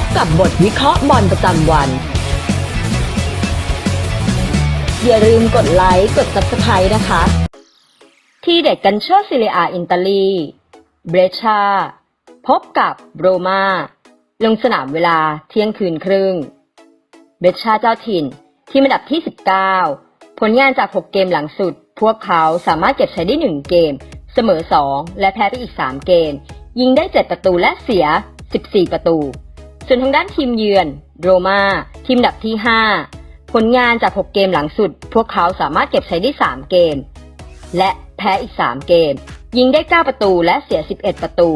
บกับบทวิเคราะห์บอลประจำวัน อย่าลืมกดไลค์ กด subscribe นะคะ ที่เด็กกันเชั่วซิเลียอินเตาลี เบรชา พบกับโรมาลงสนามเวลาเที่ยงคืนครึ่ง เบรชาเจ้าถิ่นที่อันดับที่ 19 ผลงานจาก 6 เกมหลังสุด พวกเขาสามารถเก็บใช้ได้ 1 เกม เสมอ 2 และแพ้ไปอีก 3 เกม ยิงได้ 7 ประตูและเสีย 14 ประตู ส่วนทางด้านทีมเยือนโรมาทีมดับที่ 5 ผลงานจาก 6 เกมหลังสุด พวกเขาสามารถเก็บใช้ได้ 3 เกม และแพ้อีก 3 เกม ยิงได้ 9 ประตูและเสีย 11 ประตู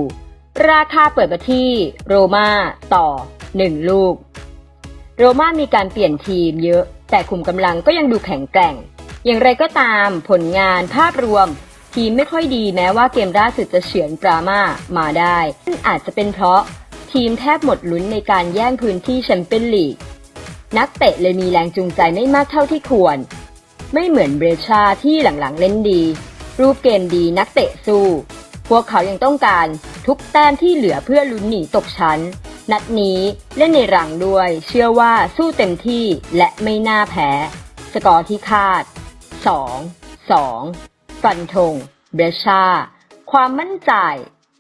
ราคาเปิดมาที่โรมาต่อ 1 ลูก โรมามีการเปลี่ยนทีมเยอะ แต่ขุมกำลังก็ยังดูแข็งแกร่ง อย่างไรก็ตามผลงานภาพรวมทีมไม่ค่อยดีแม้ว่าเกมล่าสุดจะเฉือนปรามามาได้อาจจะเป็นเพราะ ทีมแทบหมดลุ้นในการแย่งพื้นที่แชมเปี้ยนลีก นักเตะเลยมีแรงจูงใจไม่มากเท่าที่ควร ไม่เหมือนเบรชาที่หลังๆเล่นดี รูปเกมดีนักเตะสู้ พวกเขายังต้องการทุกแต้มที่เหลือเพื่อลุ้นหนีตกชั้น นัดนี้เล่นในรังด้วย เชื่อว่าสู้เต็มที่และไม่น่าแพ้ สกอร์ที่คาด 2 2 ฟันธงเบรชา ความมั่นใจ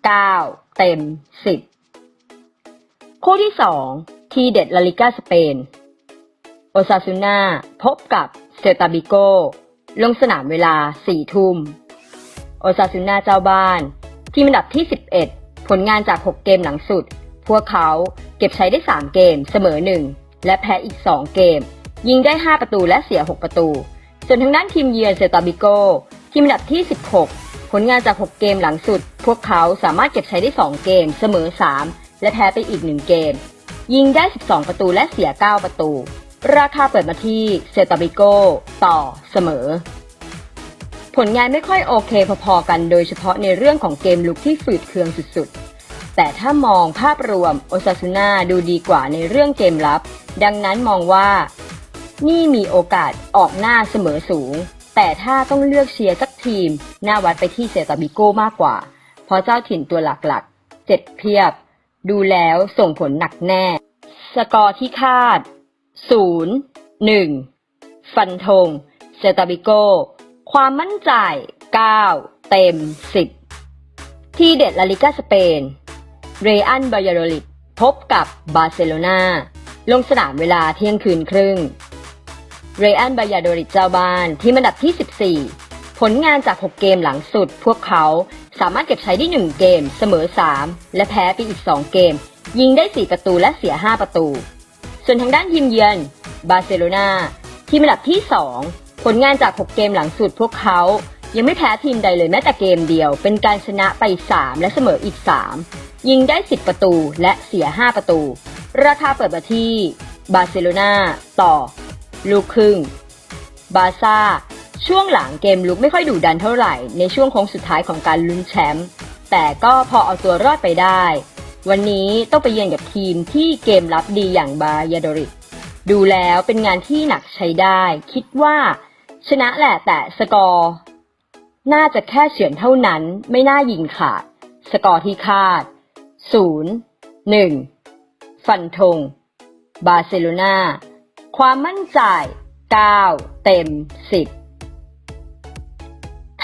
9 เต็ม 10 คู่ที่ 2 ทีเด็ดลาลิกาสเปน โอซาซูน่าพบกับเซตาบิโก ลงสนามเวลา 4 ทุ่ม โอซาซูน่าเจ้าบ้าน ทีมอันดับที่ 11 ผลงานจาก 6 เกมหลังสุด พวกเขาเก็บใช้ได้ 3 เกมเสมอ 1 และแพ้อีก 2 เกม ยิงได้ 5 ประตูและเสีย 6 ประตู ส่วนทางด้านทีมเยือนเซตาบิโก ทีมอันดับที่ 16 ผลงานจาก 6 เกมหลังสุด พวกเขาสามารถเก็บใช้ได้ 2 เกมเสมอ 3 และแพ้ไปอีก 1 เกม ยิงได้ 12 ประตูและเสีย 9 ประตู ราคาเปิดมาที่เซตาบิโกต่อเสมอ ผลงานไม่ค่อยโอเคพอๆกันโดยเฉพาะในเรื่องของเกมลุกที่ฝืดเคืองสุดๆ แต่ถ้ามองภาพรวมโอซาซูน่าดูดีกว่าในเรื่องเกมรับ ดังนั้นมองว่า นี่มีโอกาสออกหน้าเสมอสูง แต่ถ้าต้องเลือกเชียร์สักทีม หน้าวัดไปที่เซตาบิโกมากกว่า เพราะเจ้าถิ่นตัวหลักๆ เจ็ดเพียบ ดูแล้วส่งผลหนักแน่ สกอร์ที่คาด 0 1 ฟันธงเซตาบิโก ความมั่นใจ 9 เต็ม 10 ที่เด็ดลาลิกาสเปน เรอันบายาโดลิดพบกับบาร์เซโลนาลงสนามเวลาเที่ยงคืนครึ่ง เรอันบายาโดลิดเจ้าบ้านที่อันดับที่ 14 ผลงานจาก 6 เกมหลังสุดพวกเขา สามารถเก็บใช้ได้ 1 เกม เสมอ 3 และแพ้ไปอีก 2 เกม ยิงได้ 4 ประตูและเสีย 5 ประตู ส่วนทางด้านทีมเยือนบาร์เซโลนาที่อันดับที่ 2 ผลงานจาก 6 เกมหลังสุดพวกเขา ยังไม่แพ้ทีมใดเลยแม้แต่เกมเดียว เป็นการชนะไป 3 และเสมออีก 3 ยิงได้ 10 ประตูและเสีย 5 ประตู ราคาเปิดมาที่บาร์เซโลนาต่อ ลูกครึ่ง บาซ่า ช่วงหลังเกมลุกไม่ค่อยดุดันเท่าไหร่ในช่วงโค้งสุดท้ายของการลุ้นแชมป์แต่ก็พอเอาตัวรอดไปได้ วันนี้ต้องไปเยือนกับทีมที่เกมรับดีอย่างบายาดริดดูแล้วเป็นงานที่หนักใช้ได้ คิดว่าชนะแหละแต่สกอร์น่าจะแค่เฉือนเท่านั้นไม่น่ายิงขาด สกอร์ที่คาด 0 1 ฟันธงบาร์เซโลนาความมั่นใจ 9 เต็ม 10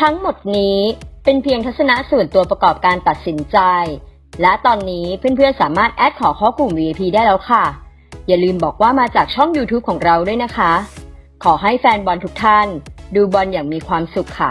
ทั้งหมดนี้เป็นเพียงทัศนะส่วนตัวประกอบการตัดสินใจ และตอนนี้เพื่อนๆสามารถแอดขอข้อกลุ่ม VIP ได้แล้วค่ะ อย่าลืมบอกว่ามาจากช่อง YouTube ของเราด้วยนะคะ ขอให้แฟนบอลทุกท่าน ดูบอลอย่างมีความสุขค่ะ